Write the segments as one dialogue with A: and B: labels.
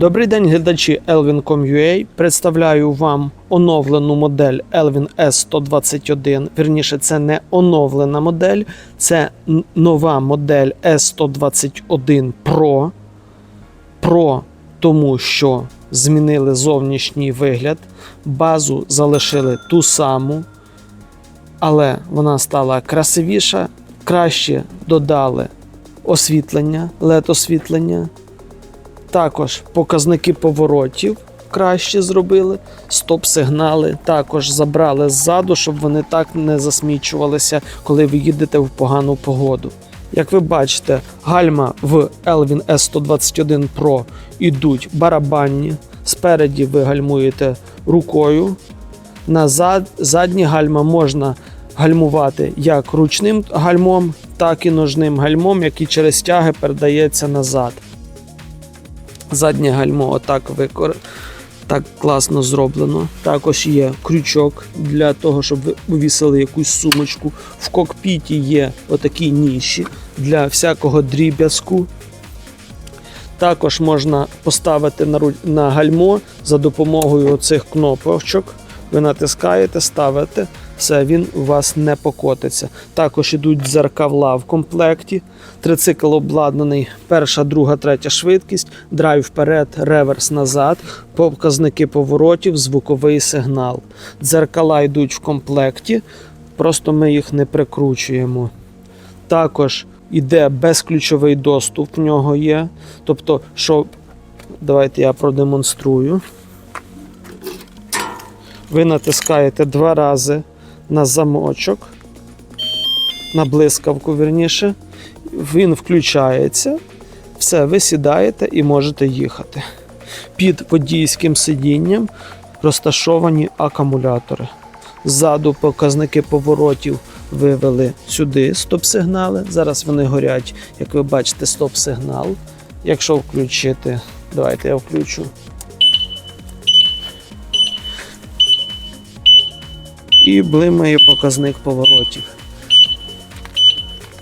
A: Добрий день, глядачі Elvin.com.ua. Представляю вам оновлену модель Elvin S121. Вірніше, це не оновлена модель, це нова модель S121 Pro. Pro тому, що змінили зовнішній вигляд, базу залишили ту саму, але вона стала красивіша, краще додали освітлення, LED-освітлення. Також показники поворотів краще зробили. Стоп-сигнали також забрали ззаду, щоб вони так не засмічувалися, коли ви їдете в погану погоду. Як ви бачите, гальма в Elvin S121 Pro ідуть барабанні. Спереді ви гальмуєте рукою. Назад задні гальма можна гальмувати як ручним гальмом, так і ножним гальмом, який через тяги передається назад. Заднє гальмо отак викор... так класно зроблено. Також є крючок для того, щоб ви увісили якусь сумочку. В кокпіті є отакі ніші для всякого дріб'язку. Також можна поставити на гальмо за допомогою оцих кнопочок. Ви натискаєте, ставите, все, він у вас не покотиться. Також ідуть дзеркала в комплекті. Трицикл обладнаний перша, друга, третя швидкість, драйв вперед, реверс назад, показники поворотів, звуковий сигнал. Дзеркала йдуть в комплекті, просто ми їх не прикручуємо. Також іде безключовий доступ, в нього є. Тобто, що давайте я продемонструю. Ви натискаєте два рази на замочок, на блискавку, вірніше. Він включається. Все, ви сідаєте і можете їхати. Під водійським сидінням розташовані акумулятори. Ззаду показники поворотів вивели сюди стоп-сигнали. Зараз вони горять, як ви бачите, стоп-сигнал. Якщо включити, давайте я включу. І блимає показник поворотів.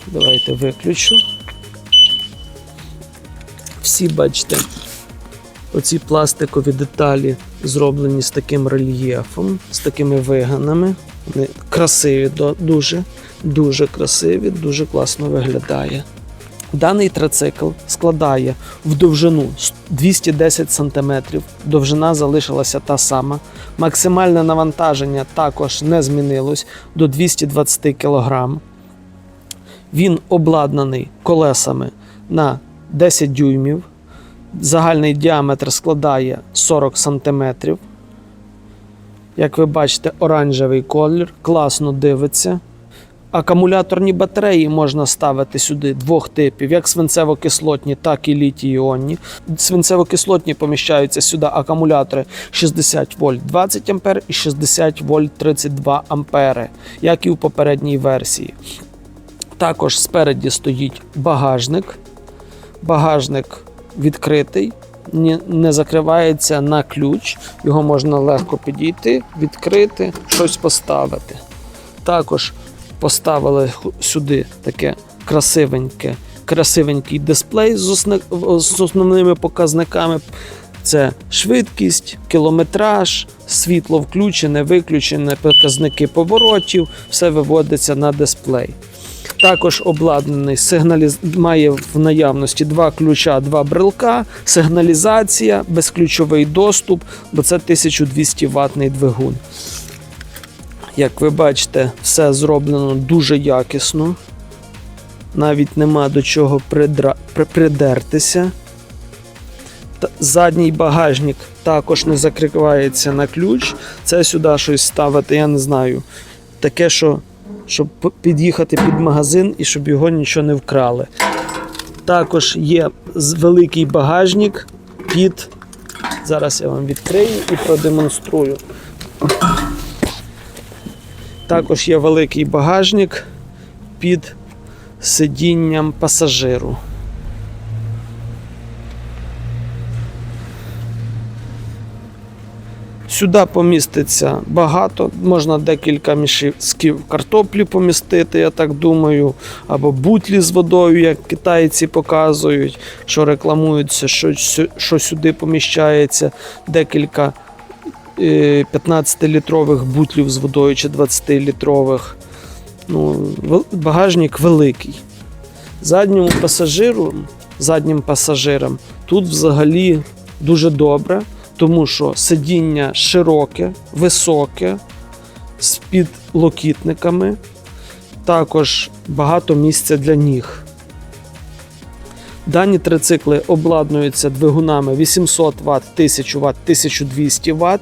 A: Давайте виключу. Всі бачите, оці пластикові деталі зроблені з таким рельєфом, з такими виганами. Вони красиві, дуже, дуже красиві, дуже класно виглядає. Даний трицикл складає в довжину 210 см, довжина залишилася та сама. Максимальне навантаження також не змінилось до 220 кг. Він обладнаний колесами на 10 дюймів. Загальний діаметр складає 40 см. Як ви бачите, оранжевий колір, класно дивиться. Акумуляторні батареї можна ставити сюди двох типів: як свинцево-кислотні, так і літій-іонні. Свинцево-кислотні поміщаються сюди акумулятори 60 вольт 20 ампер і 60 вольт 32 ампери, як і в попередній версії. Також спереді стоїть багажник. Багажник відкритий, не закривається на ключ. Його можна легко підійти, відкрити, щось поставити. Також поставили сюди таке красивеньке, красивенький дисплей з, основними показниками. Це швидкість, кілометраж, світло включене, виключене, показники поворотів, все виводиться на дисплей. Також обладнаний сигналіз... має в наявності два ключа, два брелка, сигналізація, безключовий доступ, бо це 1200 ватний двигун. Як ви бачите, все зроблено дуже якісно. Навіть нема до чого придра... придертися. Задній багажник також не закривається на ключ. Це сюди щось ставити, я не знаю. Таке, що щоб під'їхати під магазин і щоб його нічого не вкрали. Також є великий багажник під. Зараз я вам відкрию і продемонструю. Також є великий багажник під сидінням пасажиру. Сюди поміститься багато, можна декілька мішків картоплі помістити, я так думаю, або бутлі з водою, як китайці показують, що рекламуються, що, що сюди поміщається декілька 15-літрових бутлів з водою чи 20-літрових. Ну, багажник великий. Задньому пасажиру, заднім пасажирам тут взагалі дуже добре, тому що сидіння широке, високе, з підлокітниками, також багато місця для ніг. Дані трицикли обладнуються двигунами 800 Вт, 1000 Вт, 1200 Вт.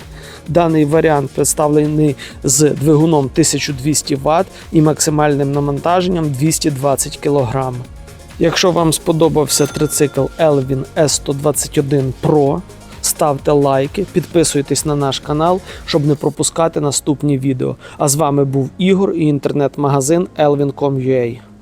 A: Даний варіант представлений з двигуном 1200 Вт і максимальним навантаженням 220 кг. Якщо вам сподобався трицикл Elvin S121 Pro, ставте лайки, підписуйтесь на наш канал, щоб не пропускати наступні відео. А з вами був Ігор і інтернет-магазин elvin.com.ua.